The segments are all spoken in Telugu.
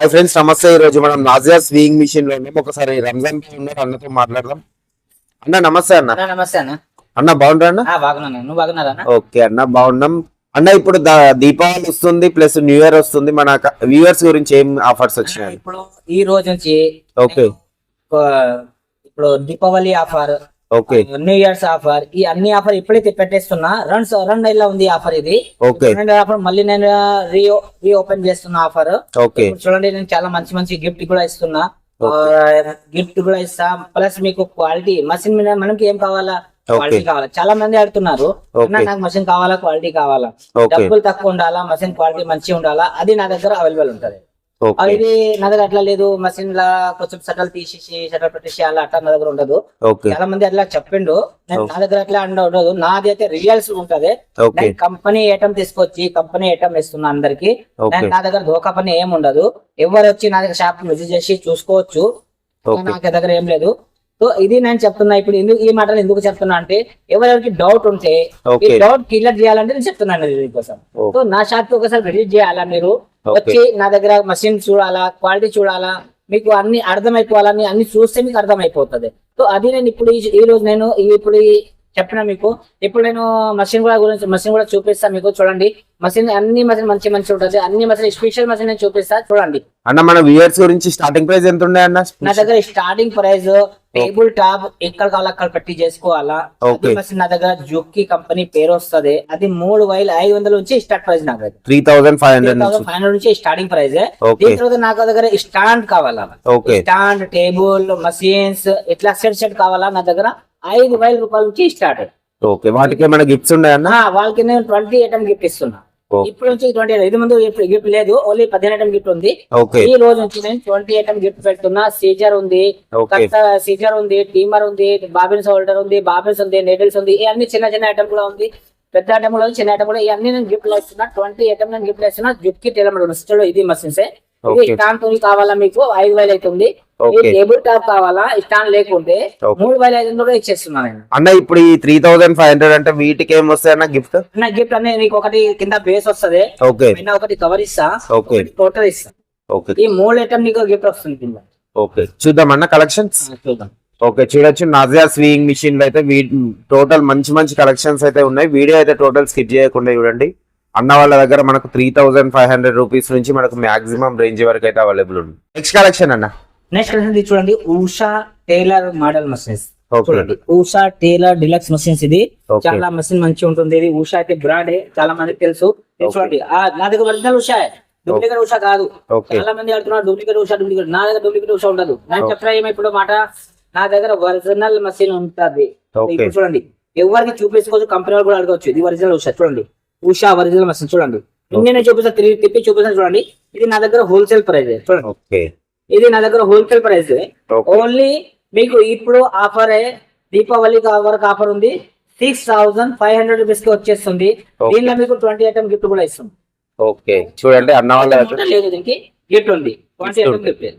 హాయ్ ఫ్రెండ్స్ నమస్తే. ఈ రోజు మనం నాజియా స్వింగ్ మిషన్లో ఉన్నాం. ఒకసారి రంజాన్ పై ఉన్నారు అన్నతో మాట్లాడదాం. అన్న నమస్తే అన్న. నమస్తే అన్న. అన్న బాగుంటారా అన్న? బాగున్నాను నువ్వు బాగున్నారా ఓకే అన్న బాగున్నాం. అన్న ఇప్పుడు దీపావళి వస్తుంది ప్లస్ న్యూ ఇయర్ వస్తుంది. మన వ్యూవర్స్ గురించి ఏం ఆఫర్స్ వచ్చినాయి? ఇప్పుడు ఈ రోజు నుంచి ఓకే. ఇప్పుడు Deepavali offer okay. New years offer. ఈ అన్ని ఆఫర్ ఇప్పుడైతే పెట్టేస్తున్నా. రెండు స- రెండు నెలల ఉంది ఆఫర్ ఇది. ఓకే. రెండు ఆఫర్ మళ్ళీ నేను రీ ఓపెన్ చేస్తున్నా ఆఫర్. ఓకే. చూడండి నేను చాలా మంచి మంచి గిఫ్ట్ కూడా ఇస్తున్నా. గిఫ్ట్ కూడా ఇస్తా. ప్లస్ మీకు క్వాలిటీ మషిన్ మీద మనకి ఏం కావాలా? క్వాలిటీ కావాలా? చాలా మంది అడుగుతున్నారు. నాకు మషిన్ కావాలా? క్వాలిటీ కావాలా? డబ్బులు తక్కువ ఉండాలా? మషిన్ క్వాలిటీ మంచిగా ఉండాలా? అది నా దగ్గర అవైలబుల్ ఉంటది. ఇది నా దగ్గర అట్లా లేదు. మషిన్ లా కొంచెం షటల్ తీసేసి షటల్ పెట్టేసి అలా అట్లా నా దగ్గర ఉండదు. చాలా మంది అట్లా చెప్పిండు. నా దగ్గర అట్లా అండ ఉండదు. నాది అయితే రియల్స్ ఉంటది. కంపెనీ ఐటమ్ తీసుకొచ్చి కంపెనీ ఐటమ్ ఇస్తున్నా అందరికి. నా దగ్గర దోకా పని ఏం ఉండదు. ఎవరు వచ్చి నా దగ్గర షాప్ విజిట్ చేసి చూసుకోవచ్చు. నాకు దగ్గర ఏం లేదు. సో ఇది నేను చెప్తున్నా. ఇప్పుడు ఎందుకు ఈ మాటలు ఎందుకు చెప్తున్నా అంటే ఎవరెవరికి డౌట్ ఉంటే ఈ డౌట్ క్లియర్ చేయాలంటే నేను చెప్తున్నాను దీనికోసం. సో నా షాప్కి ఒకసారి విజిట్ చేయాలా మీరు? వచ్చి నా దగ్గర మషిన్ చూడాలా క్వాలిటీ చూడాలా మీకు అన్ని అర్థమైపోవాలని అన్ని చూస్తే మీకు అర్థమైపోతుంది. సో అది నేను ఇప్పుడు ఈ- రోజు నేను ఇప్పుడు చెప్పిన మీకు. ఇప్పుడు నేను మషిన్ కూడా గురించి మషిన్ కూడా చూపిస్తా మీకు చూడండి. మషిన్ అన్ని మషిన్ మంచి మంచి ఉంటుంది. అన్ని మషిన్ స్పెషల్ మషిన్ నేను చూపిస్తా చూడండి. అన్న మన వ్యూవర్స్ గురించి స్టార్టింగ్ ప్రైస్ ఎంత ఉండే అన్న? నా దగ్గర స్టార్టింగ్ ప్రైస్ టేబుల్ టాప్ ఎక్కడ కావాలో అక్కడ పెట్టి చేసుకోవాలా? మషిన్ నా దగ్గర జుక్కి కంపెనీ పేరు వస్తది. అది మూడు వేల ఐదు వందల నుంచి స్టార్ట్ ప్రైస్ నాకు దగ్గర త్రీ థౌసండ్ ఫైవ్ హండ్రెడ్ నుంచి. ఫైవ్ హండ్రెడ్ నుంచి స్టార్టింగ్ ప్రైస్ దీని తర్వాత నాకు దగ్గర స్టాండ్ కావాలా? స్టాండ్ టేబుల్ మషిన్స్ ఇట్లా సెట్ సెట్ కావాలా? నా దగ్గర ఐదు వేల రూపాయల నుంచి స్టార్ట్. ఓకే. వాటికి ఏమైనా గిఫ్ట్స్ ఉన్నాయన్న? వాళ్ళకి నేను ట్వంటీ ఐటమ్ గిఫ్ట్ ఇస్తున్నా. ఇప్పుడు నుంచి ట్వంటీ ఇది ముందు గిఫ్ట్ లేదు ఓన్లీ పదిహేను ఐటమ్ గిఫ్ట్ ఉంది. ఈ రోజు నుంచి నేను ట్వంటీ ఐటమ్ గిఫ్ట్ పెడుతున్నా. సీజర్ ఉంది సీజర్ ఉంది టీమర్ ఉంది బాబిన్స్ హోల్డర్ ఉంది బాబిన్స్ ఉంది నెడిల్స్ ఉంది ఇవన్నీ చిన్న చిన్న ఐటమ్ కూడా ఉంది. పెద్ద ఐటమ్ కూడా చిన్న ఐటమ్ కూడా ఇవన్నీ నేను గిఫ్ట్ ఇస్తున్నా ట్వంటీ ఐటమ్ నేను గిఫ్ట్ ఇస్తున్నా గిఫ్ట్కి టెలమడ్ చూడు ఇది మసిన్స్ ఇది తో కావాలా మీకు? ఐదు వేలు అవుతుంది టేబుల్ టాప్ కావాలా స్టాండ్ లేకుంటే. మూడు వేల ఐదు వందలు కూడా ఇచ్చేస్తున్నా నేను. అన్న ఇప్పుడు ఈ త్రీ థౌసండ్ ఫైవ్ హండ్రెడ్ అంటే వీటికి ఏం వస్తాయన్న గిఫ్ట్ నా గిఫ్ట్ అనేది నీకు ఒకటి కింద బేస్ వస్తది. ఓకే. ఒకటి కవర్ ఇస్తా ఓకే. టోటల్ ఇస్తా. ఓకే. ఈ మూడు ఐటమ్ నీకు గిఫ్ట్ వస్తుంది కింద. ఓకే. చూద్దాం అన్న కలెక్షన్స్ చూద్దాం. ఓకే చూడొచ్చు. నాజియా స్వింగ్ మిషన్లో అయితే టోటల్ మంచి మంచి కలెక్షన్స్ అయితే ఉన్నాయి. వీడియో అయితే టోటల్ స్కిప్ చేయకుండా చూడండి. అన్న వాళ్ళ దగ్గర మనకు three thousand five hundred rupees నుంచి మనకు మాక్సిమం రేంజ్ వరకు అయితే అవైలబుల్ ఉంది. నెక్స్ట్ కలెక్షన్ అన్న. నెక్స్ట్ ఇది చూడండి. ఉషా టైలర్ మోడల్ మషిన్స్ చూడండి. ఉషా టైలర్ డిలక్స్ మషిన్స్ ఇది. చాలా మషిన్ మంచిగా ఉంటుంది. ఇది ఉషా అయితే బ్రాండ్ చాలా మందికి తెలుసు. చూడండి. నా దగ్గర ఒరిజినల్ ఉషా డూప్లికేట్ ఉషా కాదు. చాలా మంది అడుగుతున్నారు డూప్లికేట్ ఉషా డూప్లికేట్ నా దగ్గర డూప్లికేట్ ఉషా ఉండదు. నేను. చెప్తా ఏమో ఇప్పుడు మాట. నా దగ్గర ఒరిజినల్ మషిన్ ఉంటది. ఇప్పుడు చూడండి. ఎవరికి చూపించుకోవచ్చు కంపెనీ వాళ్ళు కూడా అడగవచ్చు ఇది ఒరిజినల్ ఉషా చూడండి. ఉషా ఒరిజినల్ మషిన్ చూడండి. నేను చూపిస్తా తిరిగి తిప్పి చూపిస్తాను చూడండి. ఇది నా దగ్గర హోల్సేల్ ప్రైస్ చూడండి. ఇది నా దగ్గర హోల్సేల్ ప్రైస్ ఓన్లీ మీకు ఇప్పుడు ఆఫర్ దీపావళి వరకు ఆఫర్ ఉంది. సిక్స్ థౌసండ్ ఫైవ్ హండ్రెడ్ రూపీస్కి వచ్చేస్తుంది. దీనిలో మీకు ట్వంటీ ఐటమ్ గిఫ్ట్ కూడా ఇస్తుంది ఓకే చూడండి అన్న లేదు దీనికి. గిఫ్ట్ ఉంది.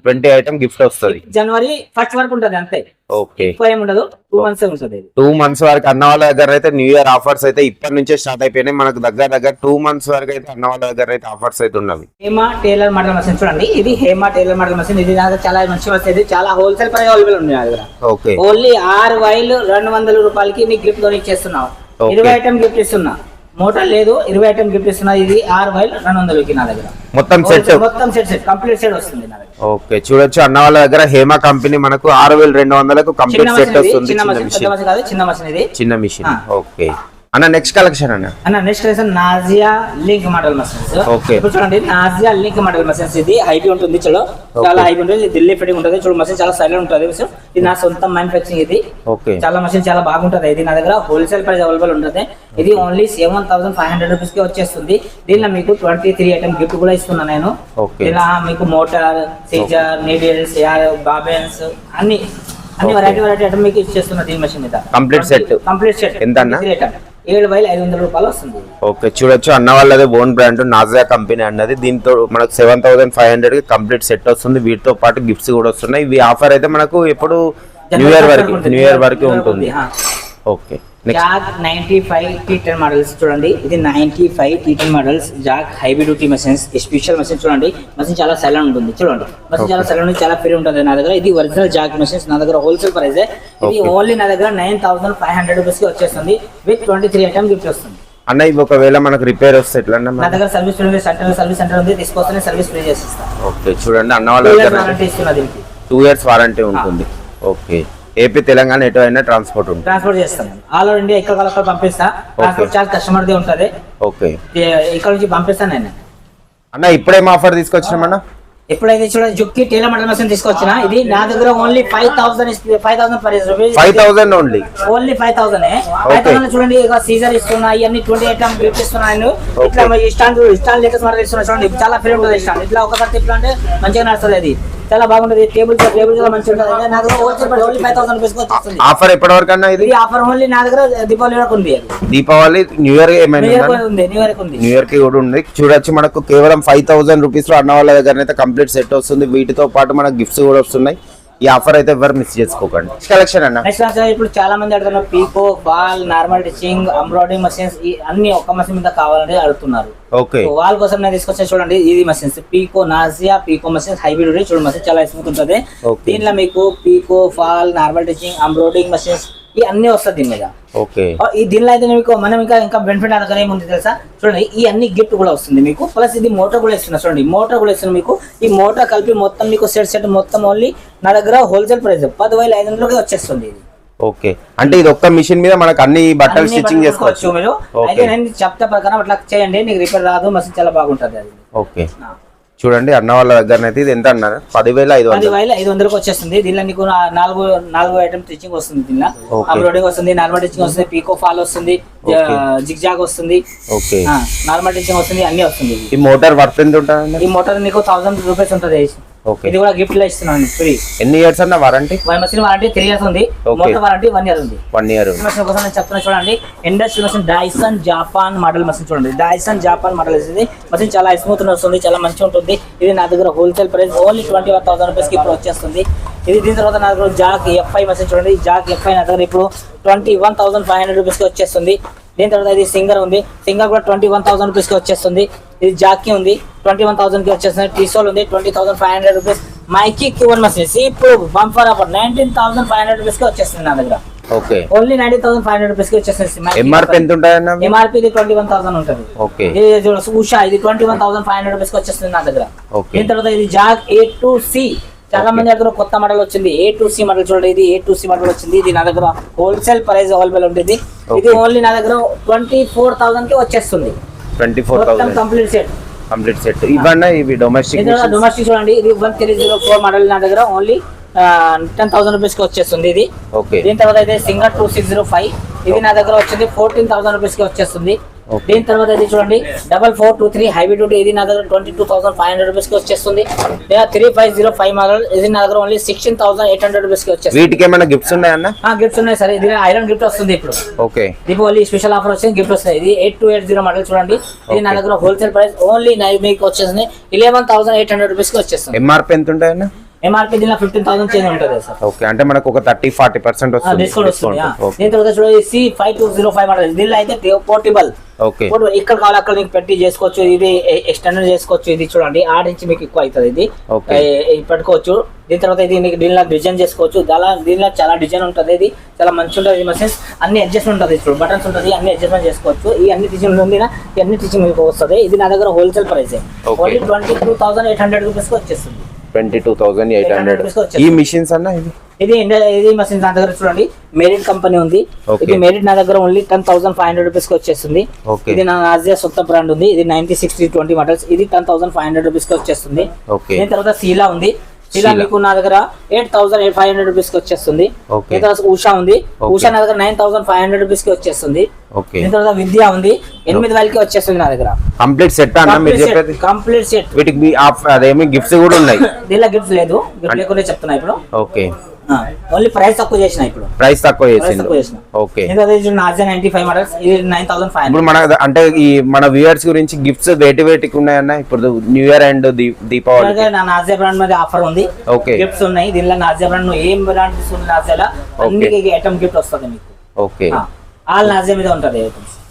ట్వంటీ ఐటమ్ గిఫ్ట్ వస్తుంది. జనవరి ఫస్ట్ వరకు ఉంటది అంతే. ఓకే ఉండదు. టూ మంత్స్ ఉంటుంది టూ మంత్స్ వరకు అన్న వాళ్ళ దగ్గర అయితే న్యూ ఇయర్ ఆఫర్స్ అయితే ఇప్పటి నుంచే స్టార్ట్ అయిపోయినాయి. మనకు దగ్గర దగ్గర టూ మంత్స్ వరకు అయితే అన్న వాళ్ళ దగ్గర అయితే ఆఫర్స్ అయితే ఉన్నవి. హేమా టైలర్ మోడల్ మషిన్ చూడండి. ఇది హేమా టైలర్ మోడల్ మషిన్ ఇది నా చాలా మంచి వస్తుంది. చాలా హోల్సేల్ ప్రైస్ అవైలబుల్ ఉంది నా దగ్గర. ఓకే ఓన్లీ ఆరు వైలు రెండు వందల రూపాయలకి నీకు గిఫ్ట్ కొని ఇచ్చేస్తున్నావు. ఇరవై ఐటమ్ గిఫ్ట్ ఇస్తున్నా. మోటార్ లేదు ఇరవై ఐటమ్ గిఫ్ట్ ఇస్తున్నా ఇది ఆరు వైలు రెండు వందలకి నా దగ్గర. మొత్తం సెట్ మొత్తం సెట్ సెట్ కంప్లీట్ సెట్ వస్తుంది నా దగ్గర. ఓకే చూడొచ్చు అన్న వాళ్ళ దగ్గర హేమ కంపెనీ మనకు ఆరు వేల రెండు వందలకు కంప్లీట్ సెట్ వస్తుంది చిన్న మషిన్ కాదు చిన్న ఇది. చిన్న మిషన్. ఓకే. అన్న నెక్స్ట్ కలెక్షన్ అన్న. అన్న నెక్స్ట్ వచ్చేసి Nazia link model machines Okay. ఇప్పుడు చూడండి నాజియా లింక్ మోడల్ మషిన్స్ ఇది హైబీ ఉంటుంది చూడు. చాలా హైబీ ఉంటుంది ఢిల్లీ ఫిట్టింగ్ ఉంటుంది. చూడు మషిన్ చాలా సైలెంట్ ఉంటుంది ఇది నా సొంత మ్యానుఫాక్చరింగ్ ఇది. ఓకే చాలా మషిన్ చాలా బాగుంటది. ఇది నా దగ్గర హోల్సేల్ ప్రైస్ అవైలబుల్ ఉంటుంది. ఇది only seven thousand five hundred రూపీస్కి వచ్చేస్తుంది. దీనిలో మీకు ట్వంటీ త్రీ ఐటమ్ గిఫ్ట్ కూడా ఇస్తున్నా నేను. ఓకే ఇలా మీకు మోటార్ సీజర్ నీడిల్స్ బాబెన్స్ అన్ని అన్ని. వెరైటీ వెరైటీ ఐటమ్ మీకు ఇచ్చేస్తున్నా దీని మషిన్ మీద. Complete set. కంప్లీట్ సెట్ ఎంత అన్న? ఏడు వేల ఐదు వందల రూపాయలు వస్తుంది. ఓకే చూడొచ్చు. అన్న వాళ్ళది ఓన్ బ్రాండ్ నాజా కంపెనీ అన్నది. దీంతో మనకు సెవెన్ థౌసండ్ ఫైవ్ హండ్రెడ్కి కంప్లీట్ సెట్ వస్తుంది. వీటితో పాటు గిఫ్ట్స్ కూడా వస్తున్నాయి. ఇవి ఆఫర్ అయితే మనకు ఎప్పుడు న్యూ ఇయర్ వరకు న్యూ ఇయర్ వరకు ఉంటుంది. Okay. Jack ninety five T ten models చూడండి. ఇది ninety five T ten models Jack high duty machines special machine చూడండి. మెషిన్ చాలా సెలన్ ఉంటుంది చూడండి. మెషిన్ చాలా సెలన్ చాలా ఫ్రీ ఉంటుంది నా దగ్గర. ఇది ఒరిజినల్ జాక్ మెషిన్స్ నా దగ్గర హోల్సేల్ ప్రైస్ ఇది. ఓన్లీ నా దగ్గర నైన్ థౌసండ్ ఫైవ్ హండ్రెడ్ రూపీస్కి వచ్చేస్తుంది. With twenty three item gift వస్తుంది. అన్న ఇవి ఒకవేళ మనకు రిపేర్ వస్తే ఎట్లా అన్న నా దగ్గర సర్వీస్ సెంటర్ సర్వీస్ సెంటర్ ఉంది. తీసుకొస్తేనే సర్వీస్ ఫ్రీ చేసిస్తాను ఓకే చూడండి అన్న వాళ్ళ టూ ఇయర్స్ వారంటీ ఉంటుంది. ఓకే ఏపీ తెలంగాణ ఎటు అయినా ట్రాన్స్పోర్ట్ ఉంటుంది. ట్రాన్స్పోర్ట్ చేస్తాను ఆల్ ఓవర్ ఇండియా ఎక్కడ అక్కడ పంపిస్తా. ట్రాన్స్పోర్ట్ చార్జ్ కస్టమర్ ది ఉంటుంది. ఓకే ఇక్కడ నుంచి పంపిస్తాను నేను. అన్న ఇప్పుడేం ఆఫర్ తీసుకొచ్చినామన్నా ఎప్పుడైతే చూడండి జుక్కి టేలర్ మటన్ మసాలా తీసుకొచ్చిన ఇది నా దగ్గర only five thousand five thousand per rupees five thousand only only five thousand five thousand చూడండి ఇక సీజర్ ఇస్తున్నా ఇవన్నీ ట్వంటీ ఐటమ్ గిఫ్ట్ ఇస్తున్నాను ఇట్లా స్టాండ్ స్టాండ్ లేటెస్ట్ మోడల్ ఇస్తున్నా చూడండి చాలా ఫ్రీ ఉంటుంది స్టాండ్ ఇట్లా ఒకసారి తిప్పలా అంటే మంచిగా నడుస్తుంది అది. చాలా బాగుంటుంది. టేబుల్ టేబుల్ చాలా మంచిగా ఉంటుంది. నా దగ్గర wholesale only five thousand rupees వస్తుంది ఆఫర్ ఎప్పటి వరకు అన్న ఇది ఆఫర్ ఓన్లీ నా దగ్గర దీపావళి వరకు ఉంది దీపావళి న్యూ ఇయర్ ఏమైనా న్యూ ఇయర్ ఉందా? ఉంది న్యూ ఇయర్ ఉంది. న్యూ ఇయర్కి కూడా ఉంది. చూడొచ్చు మనకు కేవలం ఫైవ్ థౌసండ్ రూపీస్లో అన్న వాళ్ళ దగ్గర అయితే కంప్లీట్ సెట్ వస్తుంది. వీటితో పాటు మనకు గిఫ్ట్స్ కూడా వస్తున్నాయి. ఈ ఆఫర్ అయితే ఎవరు మిస్ చేసుకోకండి. కలెక్షన్ అన్న. ఇప్పుడు చాలా మంది అడుగుతున్నారు pico fall normal stitching embroidering machines అన్ని ఒక్క మషిన్ మీద కావాలని అడుగుతున్నారు. ఓకే. సో వాళ్ళ కోసం నేను తీసుకొచ్చా చూడండి ఇది machines pico Nazia pico machines hybrid చూడండి మషిన్ చాలా స్మూత్ ఉంటుంది. దీనిలో మీకు pico fall normal stitching embroidering machines ఈ అన్ని వస్తాయి దీని మీద. ఓకే. ఈ దీనిలో అయితే మీకు మనం ఇంకా ఇంకా బెనిఫిట్ నా దగ్గర ఏముంది తెలుసా? చూడండి ఈ అన్ని గిఫ్ట్ కూడా వస్తుంది మీకు. ప్లస్ ఇది మోటార్ కూడా ఇస్తున్నా చూడండి. మోటార్ కూడా ఇస్తుంది మీకు. ఈ మోటార్ కలిపి మొత్తం మీకు సెట్ సెట్ మొత్తం ఓన్లీ నా దగ్గర హోల్సేల్ ప్రైస్ పదివేల ఐదు వందలకి వచ్చేస్తుంది ఇది. ఓకే. అంటే ఇది ఒక్క మిషన్ మీద మనకు అన్ని బట్టలు స్టిచ్చింగ్ చేసుకోవచ్చు. మీరు. అయితే నేను చెప్తా ప్రకారం అట్లా చేయండి నీకు రిపేర్ రాదు మస్తు చాలా బాగుంటుంది అది. ఓకే. చూడండి అన్న వాళ్ళ దగ్గర అయితే ఇది ఎంత అన్నారు? పదివేల ఐదు పది వందలు. వేల ఐదు వందలకు వచ్చేస్తుంది. దీనిలో నీకు నాలుగు నాలుగు ఐటమ్ స్టిచ్చింగ్ వస్తుంది దీనిలో. ఎంబ్రాయిడింగ్ వస్తుంది నార్మల్ టిచింగ్ వస్తుంది పీకో ఫాల్ వస్తుంది Okay. జిగ్ జాగ్ వస్తుంది. ఓకే. నార్మల్ టిచింగ్ వస్తుంది అన్ని వస్తుంది. ఈ మోటార్ వర్త్ ఎంత ఉంటుందండి? ఈ మోటార్ నీకు థౌసండ్ రూపీస్ ఉంటుంది. ఇది కూడా గిఫ్ట్లో ఇస్తున్నాను ఫ్రీ ఎన్ని ఇయర్స్ అన్న warranty one machine warranty three years ఉంది. మోటార్ వారంటీ వన్ ఇయర్ ఉంది. వన్ ఇయర్ మషిన్ కోసం నేను చెప్తున్నా చూడండి. Industry machine Dyson Japan model machine చూడండి. డైసన్ జాపాన్ మోడల్ ఇది మషిన్ చాలా స్మూత్ వస్తుంది చాలా మంచిగా ఉంటుంది. ఇది నా దగ్గర wholesale price only twenty one thousand రూపీస్కి ఇప్పుడు వచ్చేస్తుంది. ఇది దీని తర్వాత నా దగ్గర జాక్ ఎఫ్ఐ మషిన్ చూడండి. జాక్ ఎఫ్ఐ నా దగ్గర ఇప్పుడు twenty one thousand five hundred రూపీస్కి వచ్చేస్తుంది. దీని తర్వాత ఇది సింగర్ ఉంది. సింగర్ కూడా ట్వంటీ వన్ థౌసండ్ రూపీస్కి వచ్చేస్తుంది. ఇది జాకీ ఉంది. ట్వంటీ వన్ థౌసండ్కి వచ్చేస్తుంది. టీసోల్ ఉంది. Twenty thousand five hundred rupees. మైకీ Q one machines ఇప్పుడు bumper offer nineteen thousand five hundred రూపీస్కి వచ్చేస్తుంది నా దగ్గర. Okay. Only ninety thousand five hundred రూపీస్కి వచ్చేస్తుంది ఎంఆర్పి ఎంత ఉంటుందన్న ఎంఆర్పి ఇది ట్వంటీ వన్ థౌసండ్ ఉంటుంది. ఓకే. ఇది ఉషా ఇది twenty one thousand five hundred రూపీస్కి వచ్చేస్తుంది నా దగ్గర. ఓకే. దీని తర్వాత ఇది జాగ్ ఏ టు సి చాలా. మంది దగ్గర కొత్త మోడల్ వచ్చింది. ఏ టు సి మోడల్ చూడండి. ఇది ఏ టు సి మోడల్ వచ్చింది. ఇది నా దగ్గర హోల్సేల్ ప్రైస్ అవైలబుల్ ఉంటుంది. ఇది. ఓన్లీ నా దగ్గర ట్వంటీ ఫోర్ థౌసండ్కి వచ్చేస్తుంది. Twenty four thousand complete set complete set ఇవన్నీ ఇవి డొమెస్టిక్ డొమెస్టిక్ చూడండి ఇది one three zero four model నా దగ్గర ఓన్లీ టెన్ థౌసండ్ రూపీస్కి వచ్చేస్తుంది ఇది. ఓకే దీని తర్వాత అయితే Singer two six zero five ఇది నా దగ్గర వచ్చింది ఫోర్టీన్ థౌసండ్ రూపీస్కి వచ్చేస్తుంది. దీని తర్వాత ఇది చూడండి డబల్ ఫోర్ టూ త్రీ హైవీ టూ ఇది నా దగ్గర twenty two thousand five hundred రూపీస్కి వచ్చేస్తుంది. Three five zero five model ఇది నా దగ్గర only sixteen thousand eight hundred రూపీస్కి వచ్చేస్తుంది. వీటికి ఏమైనా గిఫ్ట్స్ ఉన్నాయన్న గిఫ్ట్స్ ఉన్నాయి సరే. ఇది ఐరన్ గిఫ్ట్ వస్తుంది ఇప్పుడు. ఓకే దీపావళి స్పెషల్ ఆఫర్ వచ్చింది గిఫ్ట్ వస్తుంది. ఇది eight two eight zero model చూడండి. ఇది నా. దగ్గర హోల్సేల్ ప్రైస్ ఓన్లీ మీకు వచ్చేసింది ఇలెవెన్ థౌసండ్ ఎయిట్ హండ్రెడ్ రూపీస్కి వచ్చేస్తుంది. ఎంఆర్పి ఎంత ఉంటాయన్న ఎంఆర్పీ దీనిలో ఫిఫ్టీన్ థౌసండ్ చేంజ్ ఉంటుంది సార్. ఓకే అంటే మనకు ఒక థర్టీ ఫార్టీ పర్సెంట్ వస్తుంది. డిస్కౌంట్ వస్తుంది దీని తర్వాత చూడండి C five two zero five model దీనిలో అయితే పోర్టబుల్ ఓకే ఇక్కడ కావాలి అక్కడ నీకు పెట్టి చేసుకోవచ్చు. ఇది ఎక్స్టెండర్ చేసుకోవచ్చు. ఇది చూడండి ఆడ నుంచి మీకు ఎక్కువ అవుతుంది ఇది. పెట్టుకోవచ్చు. దీని తర్వాత ఇది నీకు దీనిలో డిజైన్ చేసుకోవచ్చు. దాలా దీనిలో చాలా డిజైన్ ఉంటుంది ఇది. చాలా మంచి ఉంటుంది మసీన్స్ అన్ని అడ్జస్ట్మెంట్ ఉంటుంది ఇప్పుడు. బటన్స్ ఉంటుంది అన్ని అడ్జస్ట్మెంట్ చేసుకోవచ్చు. ఈ అన్ని టీచింగ్ ఉంది ఈ అన్ని టీచింగ్ మీకు వస్తుంది. ఇది నా దగ్గర wholesale price. Only twenty two thousand eight hundred రూపీస్కి వచ్చేస్తుంది. Twenty two thousand eight hundred 800 వచ్చేస్తుంది. ఈ మిషన్స్ అన్న ఇది? ఇది ఇది మసీన్ నా దగ్గర చూడండి. మెరిట్ కంపెనీ ఉంది. ఇది మెరిట్ నా దగ్గర only ten thousand five hundred రూపీస్కి వచ్చేస్తుంది. ఇది నా ఆసియా సొంత బ్రాండ్ ఉంది. ఇది నైన్టీ సిక్స్టీ ట్వంటీ మోడల్స్ ఇది టెన్ థౌసండ్ ఫైవ్ హండ్రెడ్ రూపీస్కి వచ్చేస్తుంది. దీని తర్వాత సీలా ఉంది. Sheela. మీకు నా దగ్గర eight thousand eight five hundred రూపీస్కి వచ్చేస్తుంది. Okay. దీని తర్వాత ఉషా ఉంది. ఉషా నా దగ్గర నైన్ థౌసండ్ ఫైవ్ హండ్రెడ్ రూపీస్కి వచ్చేస్తుంది దీని తర్వాత విద్య ఉంది. ఎనిమిది వేలకి వచ్చేస్తుంది నా దగ్గర. కంప్లీట్ సెట్ కంప్లీట్ సెట్ వీటికి అదేమి గిఫ్ట్స్ కూడా ఉన్నాయి? దీనిలో గిఫ్ట్స్ లేదు. గిఫ్ట్ లేకుండా చెప్తున్నా ఇప్పుడు. ఓకే. ఓన్లీ ప్రైస్ తక్కువ చేసిన ఇప్పుడు. ప్రైస్ తక్కువ చేసిన. Okay ninety five models nine thousand five ఇప్పుడు మన అంటే ఈ మన వ్యూయర్స్ గురించి గిఫ్ట్స్ వేటి వేటికి ఉన్నాయన్న ఇప్పుడు new year and Deepavali Nazia brand మీద ఆఫర్ ఉంది. Okay. గిఫ్ట్స్ ఉన్నాయి. దీనిలో నాజియా బ్రాండ్ నువ్వు ఏం బ్రాండ్ తీసుకున్న నాజియాలో అన్ని ఐటమ్ గిఫ్ట్ వస్తుంది మీకు. ఓకే. ఆల్ నాజియా మీద ఉంటది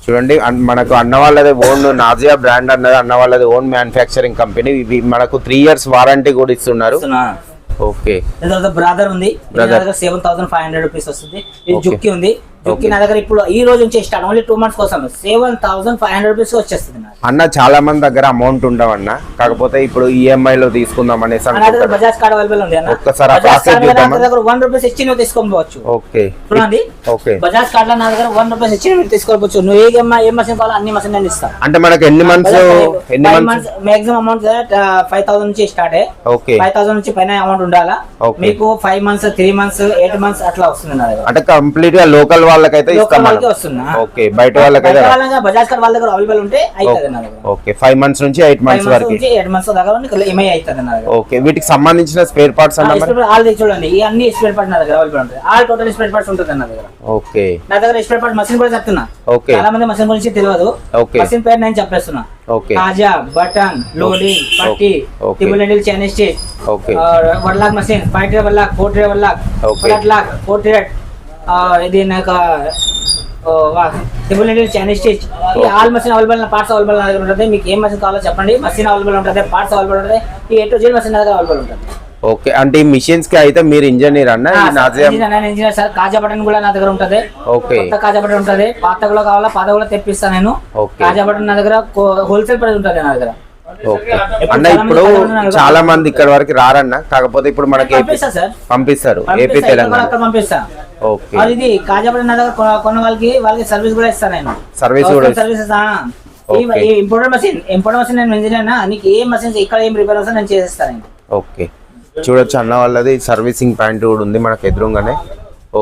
చూడండి మనకు అన్న వాళ్ళది ఓన్ నాజియా బ్రాండ్ అన్నది అన్న వాళ్ళది ఓన్ మ్యానుఫ్యాక్చరింగ్ కంపెనీ మనకు త్రీ ఇయర్స్ వారంటీ కూడా ఇస్తున్నారు. ఓకే తర్వాత బ్రాదర్ ఉంది. Seven thousand five hundred rupees వస్తుంది ఇది. జుక్కి ఉంది నా దగ్గర ఇప్పుడు ఈ రోజు నుంచి స్టార్ట్ ఓన్లీ టూ మంత్స్ కోసం. Seven thousand five hundred rupees వచ్చేస్తుంది అన్న చాలా మంది దగ్గర అమౌంట్ ఉండవన్న కాకపోతే ఇప్పుడు ఈఎంఐ లో తీసుకుందాం అనేసి బజాజ్ కార్డ్ అవైలబుల్ ఉంది అన్న. ఒక్కసారి దగ్గర వన్ రూపీస్ ఇచ్చి నువ్వు తీసుకొని పోవచ్చు. ఓకే. చూడండి. ఓకే. బజాజ్ కార్డ్లో నా దగ్గర వన్ రూపీస్ ఇచ్చి నువ్వు తీసుకోవచ్చు నువ్వు ఏ ఏ మషిన్ కావాలో అన్ని మషిన్ నేను ఇస్తాను అంటే మనకు ఎన్ని మంత్స్ ఎన్ని months maximum amount five thousand నుంచి స్టార్ట్ ఓకే. ఫైవ్ థౌసండ్ నుంచి పైన అమౌంట్ ఉండాలా. మీకు five months three months eight months అట్లా వస్తుంది నా దగ్గర. అంటే కంప్లీట్గా లోకల్ వాళ్ళకైతే ఇస్తాం ఓకే బయట వాళ్ళకైతే బజాజ్ కార్డ్ వాళ్ళ దగ్గర అవైలబుల్ ఉంటే ఓకే. ఫైవ్ మంత్స్ నుంచి ఎయిట్ మంత్స్ వరకు. ఎయిట్ మంత్స్ ఈఎంఐ అవుతుంది దగ్గర ఓకే వీటికి సంబంధించిన స్పేర్ పార్ట్స్ అన్న మరి? ఆల్ చూడండి ఈ అన్ని స్పేర్ పార్ట్స్ నా దగ్గర అవైలబుల్ ఉంటాయి. ఆల్ టోటల్ స్పేర్ పార్ట్స్ ఉంటుంది నా దగ్గర. ఓకే. నా దగ్గర స్పేర్ పార్ట్ మషిన్ కూడా చెప్తున్నా. ఓకే. చాలా మంది మషిన్ గురించి తెలియదు. Okay. మషిన్ పేరు నేను చెప్పేస్తున్నా. ఓకే. కాజా బటన్ లోడింగ్ పట్టి. టిబుల్ handle Chinese stitch okay. One lock machine five thread one lock four thread one lock. Flat lock four thread ఇది నాకు handle Chinese stitch all machine available parts available నా దగ్గర ఉంటుంది. మీకు ఏం మషిన్ కావాలో చెప్పండి. మషిన్ అవైలబుల్ ఉంటుంది. పార్ట్స్ అవైలబుల్ ఉంటుంది. ఈ ఎటు జెడ్ మషిన్ నా దగ్గర అవైలబుల్ ఉంటుంది. ఓకే అంటే ఈ మిషన్స్కి అయితే మీరు ఇంజనీర్ అన్న ఇంజనీర్ సార్ కాజా బటన్ కూడా నా దగ్గర ఉంటుంది. ఓకే కొత్త కాజా బటన్ ఉంటుంది. పాత కూడా కావాలా? పాత కూడా తెప్పిస్తాను నేను. Okay. కాజా బటన్ నా దగ్గర హోల్సేల్ ప్రైస్ ఉంటుంది నా దగ్గర. ఓకే. అన్న ఇప్పుడు చాలా మంది ఇక్కడ వరకు రారన్న. కాకపోతే ఇప్పుడు మనకి పంపిస్తారు. ఏపీ తెలంగాణ. ఓకే. ఇది కొన్న వాళ్ళకి వాళ్ళకి సర్వీస్ కూడా ఇస్తాను నేను. Service కూడా services Okay. Imported machine imported machine నేను ఇంజనీర్ నీకు ఏ మషిన్స్ ఇక్కడ ఏం రిపేర్ వస్తే నేను చేసేస్తాను నేను. ఓకే. చూడొచ్చు అన్న వాళ్ళది. సర్వీసింగ్ పాయింట్ కూడా ఉంది మనకు ఎదురుగానే.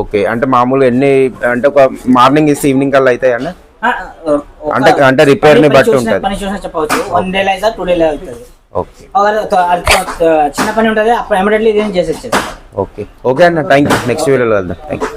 ఓకే. అంటే మామూలు ఎన్ని అంటే ఒక మార్నింగ్ ఇస్తే ఈవినింగ్ కల్లా అవుతాయి అన్న? అంటే- అంటే repair ని బట్టి ఉంటది. పని చూసినా చెప్పవచ్చు. వన్ డే అయితే టూ డే అవుతుంది. ఓకే. చిన్న పని ఉంటుంది అప్పుడు ఎమీడియట్లీ ఇదేం చేసి వచ్చేది ఓకే. ఓకే అన్న థ్యాంక్ యూ నెక్స్ట్ వీడియోలో వెళ్దాం. Thank you